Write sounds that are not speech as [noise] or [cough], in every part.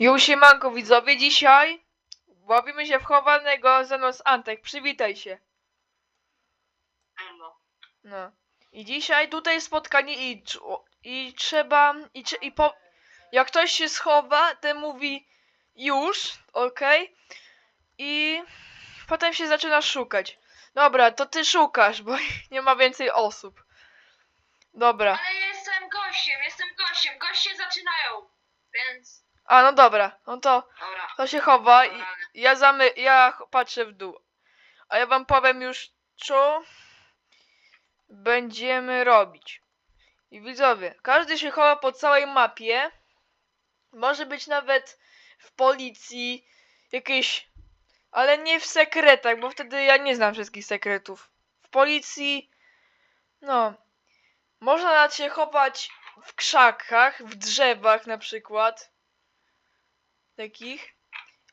Już siemanko widzowie, dzisiaj bawimy się w chowanego za nos Antek, przywitaj się. No. I dzisiaj tutaj spotkanie i, i trzeba, i, i po, jak ktoś się schowa, ten mówi już, okej, i potem się zaczyna szukać. Dobra, to ty szukasz, bo [laughs] nie ma więcej osób. Dobra, Ale jestem gościem, jestem gościem, goście zaczynają, więc... a no dobra, no to, Dobra, to się chowa i. Ja zamy, ja ch- patrzę w dół. A ja wam powiem już, co będziemy robić. I widzowie, każdy się chowa po całej mapie. Może być nawet w policji, jakieś, ale nie w sekretach, bo wtedy ja nie znam wszystkich sekretów. W policji, no, można nawet się chować w krzakach, w drzewach na przykład. Takich.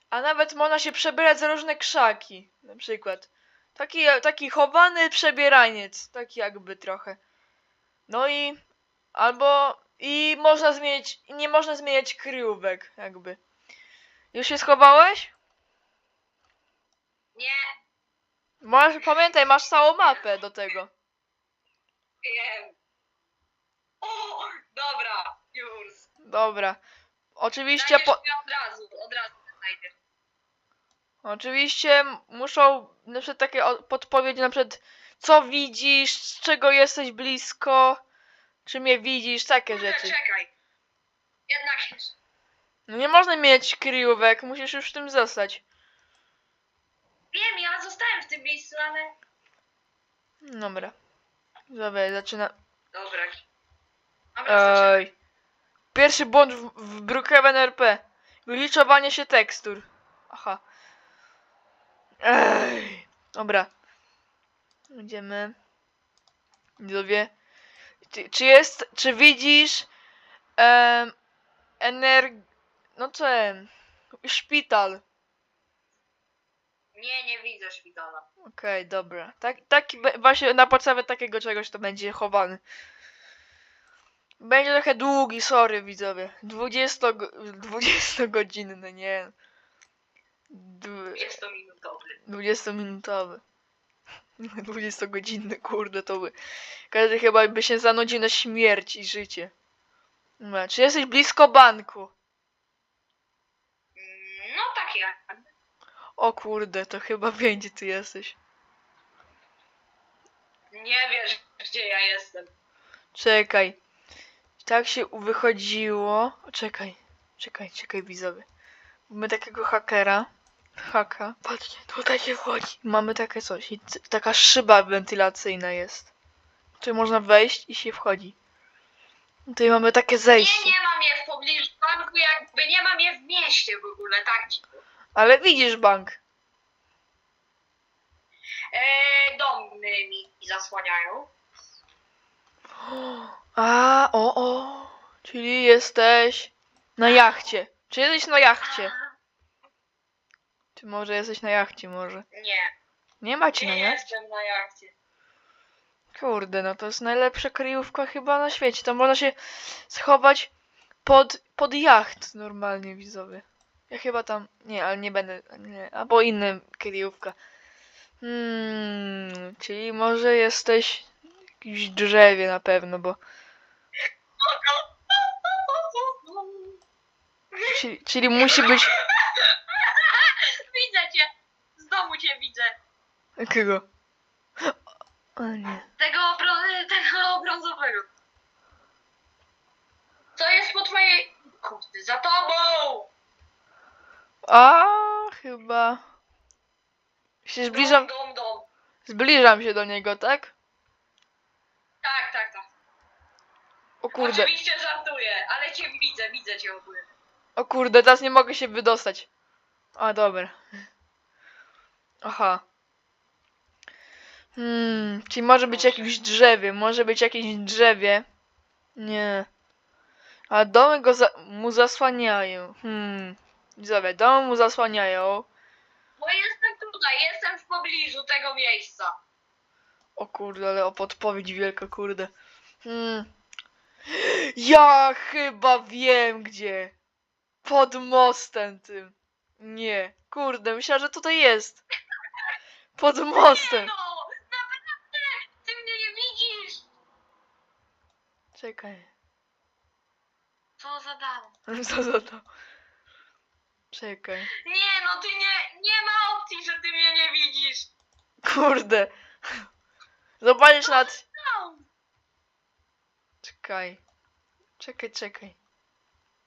A nawet można się przebierać za różne krzaki. Na przykład. Taki, taki chowany przebieraniec. Taki jakby trochę. No i. Albo. I można zmienić. Nie można zmieniać kryjówek, jakby. Już się schowałeś? Nie, Masz, pamiętaj, masz całą mapę do tego. wiem. O, dobra, już. Dobra. Oczywiście po. od razu, od razu znajdziesz. Oczywiście muszą na przykład takie o- podpowiedzi, na przykład co widzisz, z czego jesteś blisko, czy mnie widzisz, takie Kurde, rzeczy. czekaj. Jednak. No nie można mieć kryjówek, musisz już w tym zostać. Wiem, ja zostałem w tym miejscu, ale... Dobra. Dobra, zaczyna. Dobra. Dobra. Ej. Pierwszy błąd w, w Brookhaven RP. Gliczowanie się tekstur. Aha. Ej. Dobra. Idziemy. Widzowie. Czy, czy jest, czy widzisz em, ener... No co? em, Szpital. Nie, nie widzę szpitala. Okej, dobra. Tak, taki be- właśnie na podstawie takiego czegoś to będzie chowany. Będzie trochę długi, sorry widzowie. 20, go- 20 godzinny, nie. Dw- Jest to minutowy. 20 minutowy. 20 [laughs] godzinny, kurde, to by. Każdy chyba by się zanudził na śmierć i życie. Dobra, czy jesteś blisko banku? Mm, No tak jak. O kurde, to chyba wiem, gdzie ty jesteś. Nie wiesz, gdzie ja jestem. Czekaj. Tak się wychodziło. Czekaj, czekaj, czekaj, widzowie. Mamy takiego hakera. Haka. Patrzcie, tutaj się wchodzi. Mamy takie coś. I taka szyba wentylacyjna jest. Tutaj można wejść i się wchodzi. Tutaj mamy takie Nie, zejście. nie mam je w pobliżu banku, jakby nie mam je w mieście w ogóle, tak. Ale widzisz bank. Eee, domy mi zasłaniają. [gasps] A, o, o. Czyli jesteś na jachcie. Czy jesteś na jachcie? Czy może jesteś na jachcie, może? Nie, Nie macie na nie jachcie? jestem na jachcie. Kurde, no to jest najlepsza kryjówka chyba na świecie. To można się schować pod, pod jacht normalnie, widzowie. Ja chyba tam... Nie, ale nie będę... Nie, albo inna kryjówka. Hmm, czyli może jesteś w jakimś drzewie na pewno, bo... Czyli, czyli musi być... Widzę cię! Z domu cię widzę. Jakiego? O nie. Tego, brą- tego brązowego. Co jest po twojej... Kurde, za tobą! A chyba... Się zbliżam... Dom, dom, dom. Zbliżam się do niego, tak? Tak, tak, tak. O kurde. Oczywiście żartuję, ale cię widzę, widzę cię ogólnie. O kurde, teraz nie mogę się wydostać. A dobra. Aha. Hmm, czyli może być jakimś drzewie, może być jakieś drzewie. Nie. A domy go za mu zasłaniają. Hmm. Widzowie, domy mu zasłaniają. Bo jestem tutaj, jestem w pobliżu tego miejsca. O kurde, ale o podpowiedź wielka, kurde. Hmm. Ja chyba wiem gdzie. Pod mostem tym. Nie. Kurde, myślałem, że tutaj jest. Pod Nie mostem. no! Naprawdę! Ty mnie nie widzisz! Czekaj. Co za dam? [laughs] Co za to? Czekaj. Nie no, ty nie, nie ma opcji, że ty mnie nie widzisz! Kurde. Zobaczysz nad... No! Czekaj. Czekaj, czekaj.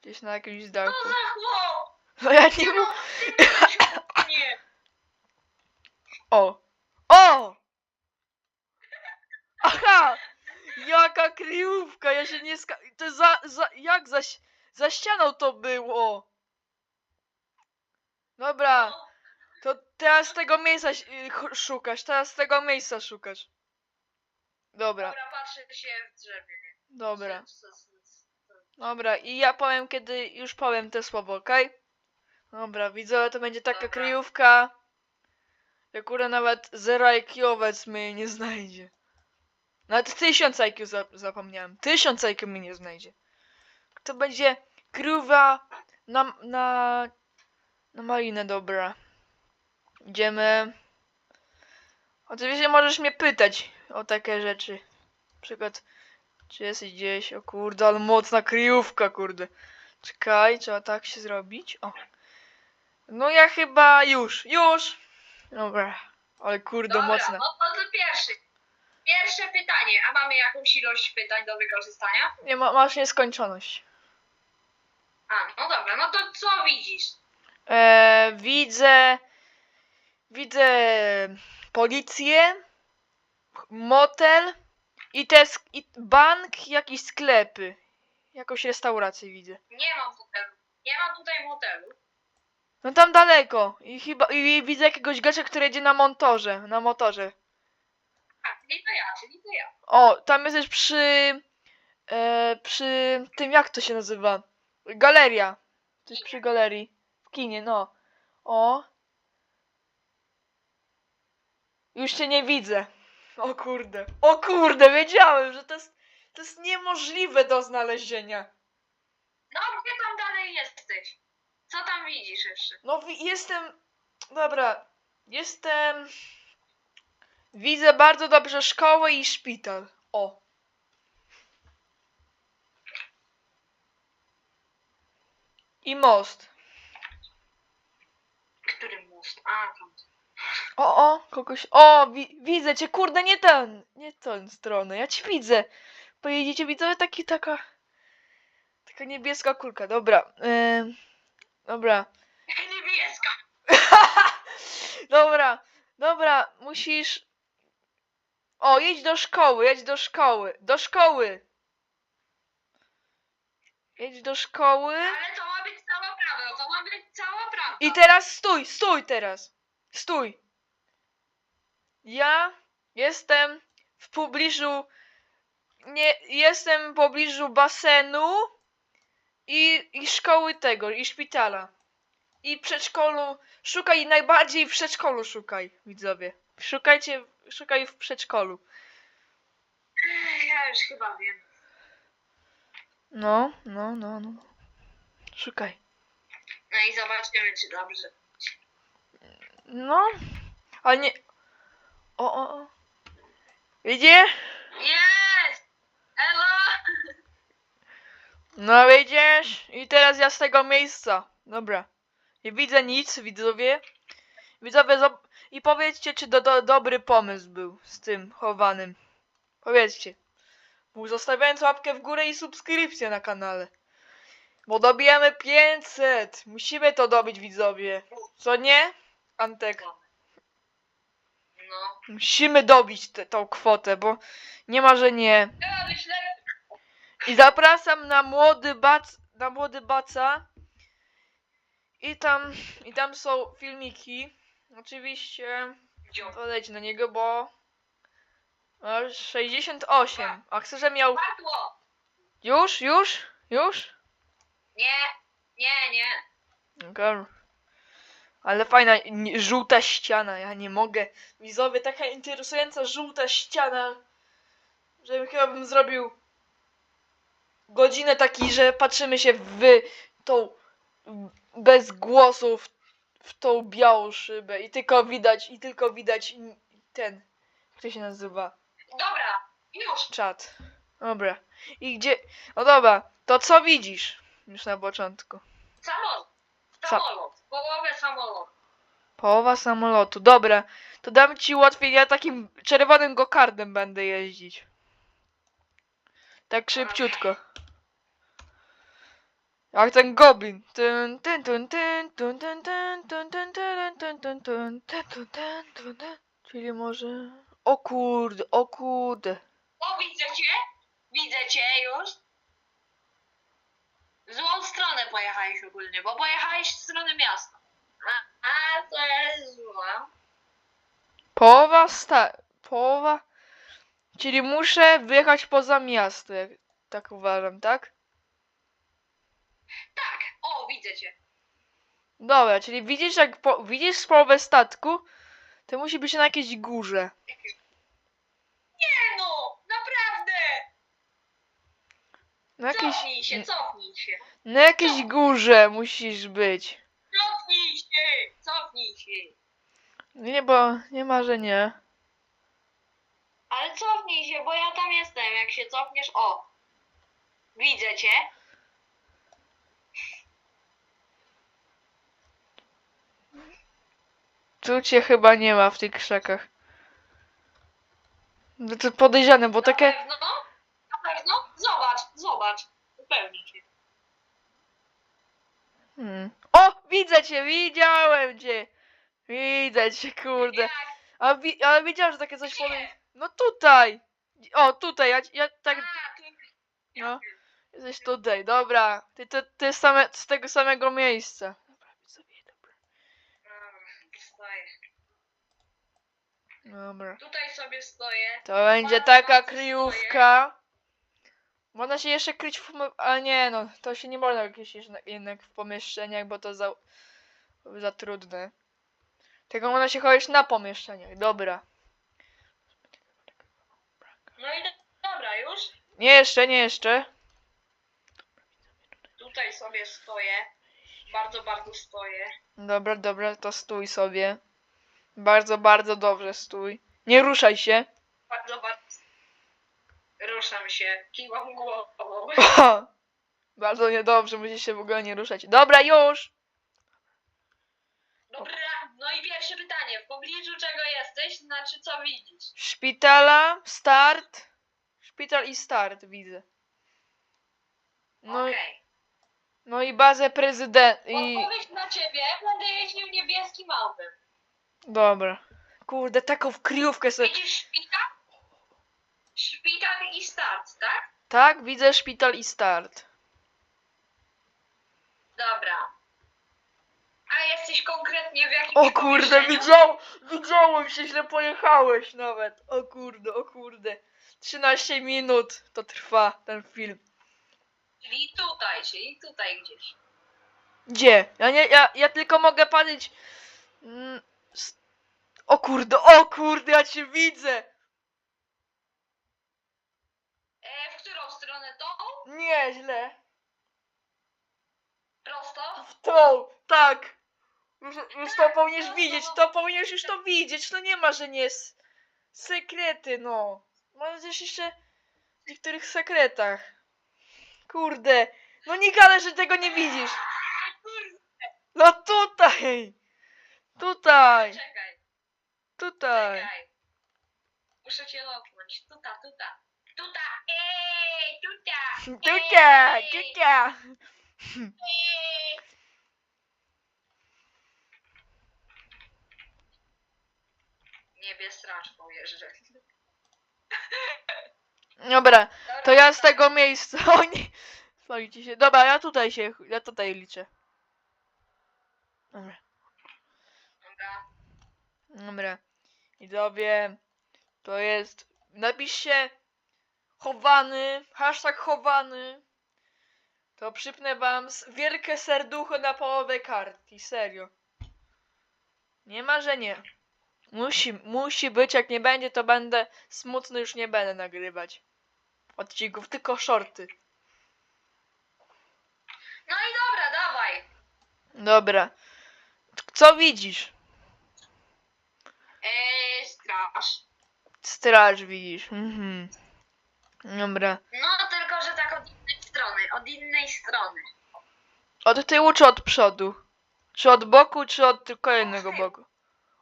Gdzieś na jakimś Co dachu. za chłop! No ja nie No, mu... nie! O! O! Aha! Jaka kryjówka, ja się nie ska... To za... za... jak za... za ścianą to było? Dobra, No, to teraz tego miejsca ś- y, ch- szukasz, teraz tego miejsca szukasz. Dobra, Dobra, patrzę się w drzewie. Dobra, co- dobra i ja powiem kiedy już powiem te słowo, okej? Dobra, widzę, to będzie taka Dobra. kryjówka, kurde nawet zero IQ-owiec mnie nie znajdzie. Nawet 1000 IQ za zapomniałem. 1000 IQ mnie nie znajdzie. To będzie kryjówka na, na, na malinę, dobra. Idziemy. Oczywiście możesz mnie pytać o takie rzeczy. Na przykład, czy jesteś gdzieś? O kurde, ale mocna kryjówka, kurde. Czekaj, trzeba tak się zrobić. O. No ja chyba już, już. Dobra. Ale kurde, Dobra, no to, to pierwszy. Pierwsze pytanie, a mamy jakąś ilość pytań do wykorzystania? Nie ma, masz nieskończoność. A, no dobra, no to co widzisz? E, widzę. Widzę policję, motel i te sk- i bank, jakieś sklepy. Jakąś restaurację widzę. Nie mam motelu. Nie ma tutaj motelu. No tam daleko. I chyba i widzę jakiegoś gościa, który jedzie na motorze. Na motorze. A, czyli to ja, czyli to ja. O, tam jesteś przy. E, przy tym jak to się nazywa? Galeria. Coś przy galerii. W kinie, no. O. Już cię nie widzę. O kurde. O kurde, wiedziałem, że to jest. To jest niemożliwe do znalezienia. No, gdzie tam dalej jesteś? Co tam widzisz jeszcze? No wi- jestem. Dobra. Jestem. Widzę bardzo dobrze szkołę i szpital. O. I most. Który most? A, tam. O, o, kogoś. O, wi widzę cię, kurde, nie ten. Nie tę stronę. Ja ci widzę. Pojedziecie, widzę taki taka. Taka niebieska kulka. Dobra. Ym, dobra. [laughs] Niebieska. [laughs] Dobra, dobra, musisz. O, jedź do szkoły, jedź do szkoły. Do szkoły! Jedź do szkoły. Ale to ma być cała prawda, to ma być cała prawda. I teraz stój, stój teraz. Stój. Ja jestem w pobliżu. Nie, jestem w pobliżu basenu i, i szkoły tego, i szpitala. I przedszkolu. Szukaj najbardziej w przedszkolu szukaj, widzowie. Szukajcie, szukaj w przedszkolu. Ja już chyba wiem. No, no, no, no. Szukaj. No i zobaczymy, czy dobrze. No, ale nie. O, o, o. Widzisz? Jest! Elo! No widzisz? I teraz ja z tego miejsca. Dobra. Nie widzę nic, widzowie. Widzowie, zob- i powiedzcie, czy do, do, dobry pomysł był z tym chowanym. Powiedzcie. Był zostawiając łapkę w górę i subskrypcję na kanale. Bo dobijamy 500. Musimy to dobić, widzowie. Co nie? Antek. No. Musimy dobić tę tą kwotę, bo nie ma, że nie. Ja myślę, I zapraszam na młody bac, na młody baca. I tam, i tam są filmiki. Oczywiście Dziób. poleć na niego, bo masz 68. A chcę, że miał. Padło! Już, już, już? Nie, nie, nie. Okej. Ale fajna żółta ściana, ja nie mogę. Widzowie, taka interesująca żółta ściana, że chyba bym zrobił godzinę taki, że patrzymy się w tą bez głosów w tą białą szybę i tylko widać, i tylko widać ten, jak to się nazywa, Dobra, już. czat. Dobra. I gdzie, no dobra, to co widzisz już na początku? Samolot. Sa- Samolot. Połowę samolotu. Połowa samolotu, dobra, to dam ci łatwiej, ja takim czerwonym gokardem będę jeździć. Tak szybciutko. Jak ten goblin. Tyn, tyn, tyn, tyn, tyn, tyn, tyn, tyn, tyn, tyn, tyn, tyn, tyn, tyn, tyn, tyn, tyn, tyn. Czyli może... O kurde, o kurde. O, widzę cię. Widzę cię już. W złą stronę pojechałeś ogólnie, bo pojechałeś w stronę miasta. A, a to jest zła. Połowa sta... Połowa... Czyli muszę wyjechać poza miasto, jak tak uważam, tak? Tak, o, widzę cię. Dobra, czyli widzisz jak po... widzisz połowę statku, to musi być na jakiejś górze. Nie no, naprawdę. Na jakiejś, Cofnij się, cofnij się. na jakiejś górze musisz być. Cofnij się, cofnij się. Nie, bo nie ma, że nie. Ale cofnij się, bo ja tam jestem. Jak się cofniesz, o. Widzę cię. Tu cię chyba nie ma w tych krzakach. No to podejrzane, bo Na takie... pewno? Zobacz. Zupełnie cię. Hmm. O! Widzę cię! Widziałem cię! Widzę cię, kurde. Jak? A wi ale widziałem, że takie coś. No tutaj! O, tutaj, ja, ja tak... A, tu. No. Jesteś tutaj, dobra. Ty, ty, ty same, z tego samego miejsca. Dobra, dobra. Dobra, stoję. Dobra. Tutaj sobie stoję. To będzie taka kryjówka. Można się jeszcze kryć w Ale nie no, to się nie można jeszcze- jednak w pomieszczeniach, bo to za, za trudne. Tylko można się chować na pomieszczeniach, dobra. No i do, dobra, już. Nie jeszcze, nie jeszcze. Tutaj sobie stoję. Bardzo, bardzo stoję. Dobra, dobra, to stój sobie. Bardzo, bardzo dobrze stój. Nie ruszaj się. Bardzo, bardzo. Ruszam się. Kiwam głową. [laughs] bardzo niedobrze, musisz się w ogóle nie ruszać. Dobra, już! Dobra, no i pierwsze pytanie. W pobliżu czego jesteś? Znaczy co widzisz? Szpitala, start. Szpital i start widzę. No, i- Okej. no i bazę prezydent. I. Odpowiedź na ciebie. Będę jeździł niebieskim autem. Dobra. Kurde, taką kryjówkę sobie. Widzisz? Szpital i start, tak? Tak, widzę szpital i start. Dobra. A jesteś konkretnie w jakim O kurde, widział, widziałem się, źle pojechałeś nawet. O kurde, o kurde. 13 minut to trwa ten film. Czyli tutaj, czyli tutaj gdzieś. Gdzie? Ja nie, ja, ja tylko mogę patrzeć. Mm, s- O kurde, o kurde, ja cię widzę. E, w to? Nie, źle. Prosto? W tą, tak. Już, już to powinieneś widzieć, to powinieneś już to widzieć, to nie ma, że nie jest. Sekrety, no. Możesz jeszcze w niektórych sekretach. Kurde. No nie gadaj, że tego nie widzisz. No tutaj. Tutaj. czekaj, Tutaj. czekaj. Muszę cię lopnąć. Tuta, tuta. Tuta, ej, tuta. Tutaj, ej, tutaj. ej. Niebie straczką jeżdżę. Dobra, to ja z tego miejsca. [laughs] O nie. Spali ci się. Dobra, ja tutaj się. Ja tutaj liczę. Dobra. Dobra. Dobra. Widzowie, to jest. Napiszcie chowany, hashtag chowany. To przypnę wam wielkie serducho na połowę kartki, serio. Nie ma, że nie. Musi, musi być, jak nie będzie, to będę smutny, już nie będę nagrywać odcinków, tylko shorty. No i dobra, dawaj. Dobra. Co widzisz? Eee, straż. Straż widzisz. Mhm. Dobra. No, tylko że tak od innej strony, od innej strony. Od tyłu czy od przodu? Czy od boku, czy od tylko jednego tyłu. boku?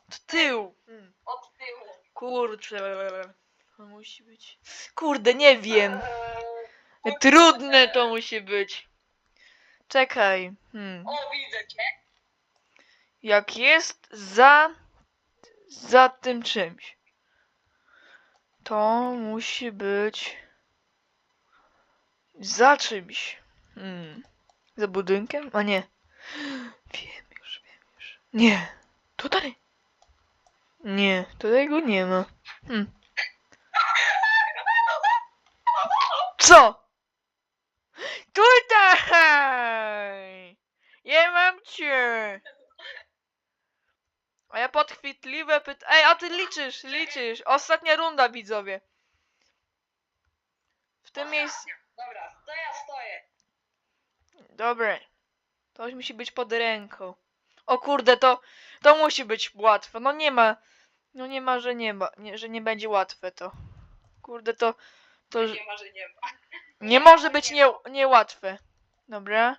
Od tyłu. Mm. Od tyłu. Kurczę. To musi być. Kurde, nie wiem. Eee, Trudne to musi być. Czekaj. Hmm. O, widzę cię. Jak jest za. za tym czymś. To musi być. Za czymś. Hmm. Za budynkiem? A nie. Wiem już, wiem już. Nie. Tutaj. Nie, tutaj go nie ma. Hmm. Co? Tutaj! Nie mam cię! A ja podchwytliwe pyt... Ej, a ty liczysz, liczysz. Ostatnia runda, widzowie. W tym miejscu... Dobra, to ja stoję. Dobre. To musi być pod ręką. O kurde, to... To musi być łatwe. No nie ma... No nie ma, że nie ma... Nie, że nie będzie łatwe to. Kurde, to... To... Nie ma, że nie ma. [laughs] Nie może być nie, niełatwe. Dobra.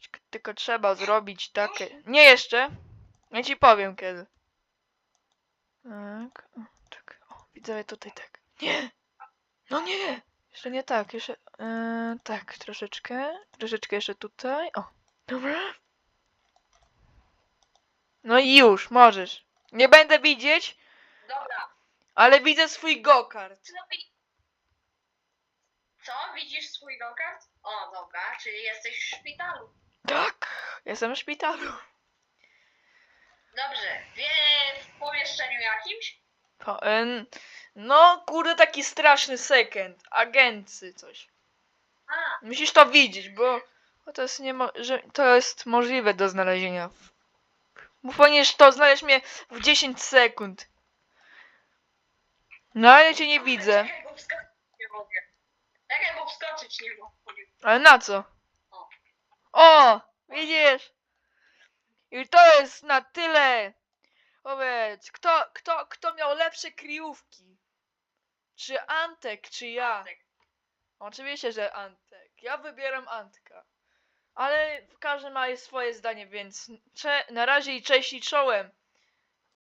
Tylko- Tylko trzeba zrobić takie. Nie jeszcze. Ja ci powiem kiedy. Tak. O, tak. O, widzę tutaj tak. Nie! No nie! Jeszcze nie tak. Jeszcze. e, tak, troszeczkę. Troszeczkę jeszcze tutaj. O. Dobra. No i już, możesz. Nie będę widzieć, Dobra. ale widzę swój go-kart. Co, wi- Co? Widzisz swój go-kart? O, dobra, czyli jesteś w szpitalu. Tak, jestem w szpitalu. Dobrze, wie w pomieszczeniu jakimś? To, em, no, kurde, taki straszny sekund. Agency, coś. A, Musisz to widzieć, bo, bo to jest niemo- że to jest możliwe do znalezienia. Bo powinieneś to znaleźć mnie w 10 sekund. No, ale ja cię nie widzę. Czekaj, bo wskoczyć nie mogę. Czekaj, bo wskoczyć nie mogę. Ale na co? O. O! Widzisz? I to jest na tyle. Powiedz, kto, kto, kto miał lepsze kryjówki? Czy Antek, czy ja? Antek. Oczywiście, że Antek. Ja wybieram Antka. Ale każdy ma swoje zdanie, więc na razie i cześć i czołem.